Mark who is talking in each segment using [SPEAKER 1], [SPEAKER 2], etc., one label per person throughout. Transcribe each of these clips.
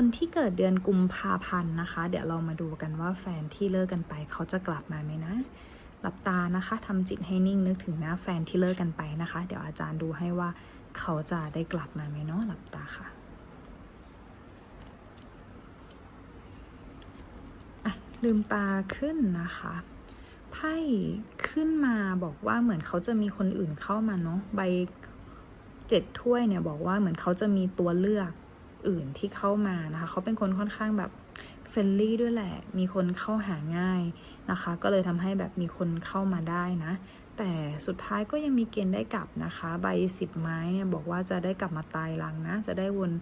[SPEAKER 1] คนที่เกิดเดือนกุมภาพันธ์นะคะ เดี๋ยวเรามาดูกันว่าแฟนที่เลิกกันไปเขาจะกลับมาไหมนะ หลับตานะคะทำจิตให้นิ่งนึกถึงหน้าแฟนที่เลิกกันไปนะคะ เดี๋ยวอาจารย์ดูให้ว่าเขาจะได้กลับมาไหมเนาะหลับตาค่ะอะลืมตาขึ้นนะคะไพ่ขึ้นมาบอกว่าเหมือนเขาจะมีคนอื่นเข้ามาเนาะใบเจ็ดถ้วยเนี่ยบอกว่าเหมือนเขาจะมีตัวเลือก อื่นที่เข้ามานะคะเขาเป็นคนค่อนข้างแบบเฟรนลี่ด้วยแหละ มีคนเข้าหาง่ายนะคะ ก็เลยทำให้แบบมีคนเข้ามาได้นะ แต่สุดท้ายก็ยังมีเกณฑ์ได้กลับนะคะ ใบสิบไม้เนี่ยบอกว่าจะได้กลับมาตายรังนะ จะได้วน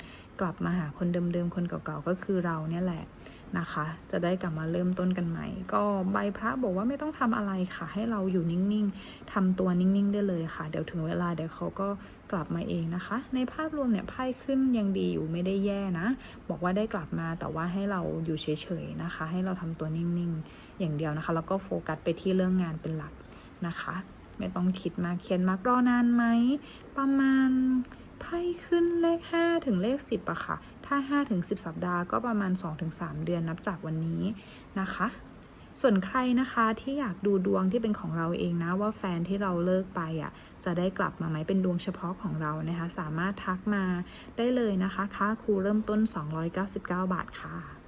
[SPEAKER 1] กลับมาหาคนเดิมๆ คนเก่าๆ ก็คือเราเนี่ยแหละ นะคะ จะได้กลับมาเริ่มต้นกันใหม่ ก็ใบพระบอกว่าไม่ต้องทำอะไรค่ะ ให้เราอยู่นิ่งๆทำตัวนิ่งๆ ได้เลยค่ะ เดี๋ยวถึงเวลาเดี๋ยวเขาก็กลับมาเองนะคะ ในภาพรวมเนี่ยไพ่ขึ้นยังดีอยู่ไม่ได้แย่นะ บอกว่าได้กลับมาแต่ว่าให้เราอยู่เฉยๆนะคะ ให้เราทำตัวนิ่งๆ อย่างเดียวนะคะ แล้วก็โฟกัสไปที่เรื่องงานเป็นหลักนะคะ ไม่ต้องคิดมากเขียนมากรอนานไหมประมาณไพ่ขึ้นเลข 5 ถึงเลข 10อะค่ะ ถ้า5ถึง10 สัปดาห์ก็ประมาณ2ถึง3เดือนนับจากวันนี้นะคะ ส่วนใครนะคะที่อยากดูดวงที่เป็นของเราเองนะว่าแฟนที่เราเลิกไปอะจะได้กลับมาไหมเป็นดวงเฉพาะของเรานะคะ สามารถทักมาได้เลยนะคะ ค่าครูเริ่มต้น 299 บาทค่ะ